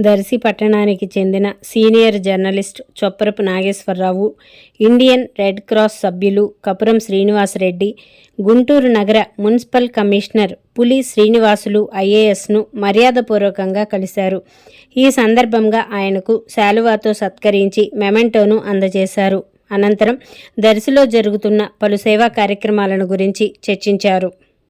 దర్శి పట్టణానికి చెందిన senior journalist Chopparapu Nageswararao Indian Red Cross సభ్యులు కపురం శ్రీనివాసరెడ్డి గుంటూరు నగర మున్సిపల్ కమిషనర్ పులి శ్రీనివాసులు ఐఏఎస్ను మర్యాదపూర్వకంగా కలిశారు. ఈ సందర్భంగా ఆయనకు శాలువాతో సత్కరించి మెమెంటోను అందజేశారు. అనంతరం దర్శిలో జరుగుతున్న పలు సేవా కార్యక్రమాలను గురించి చర్చించారు.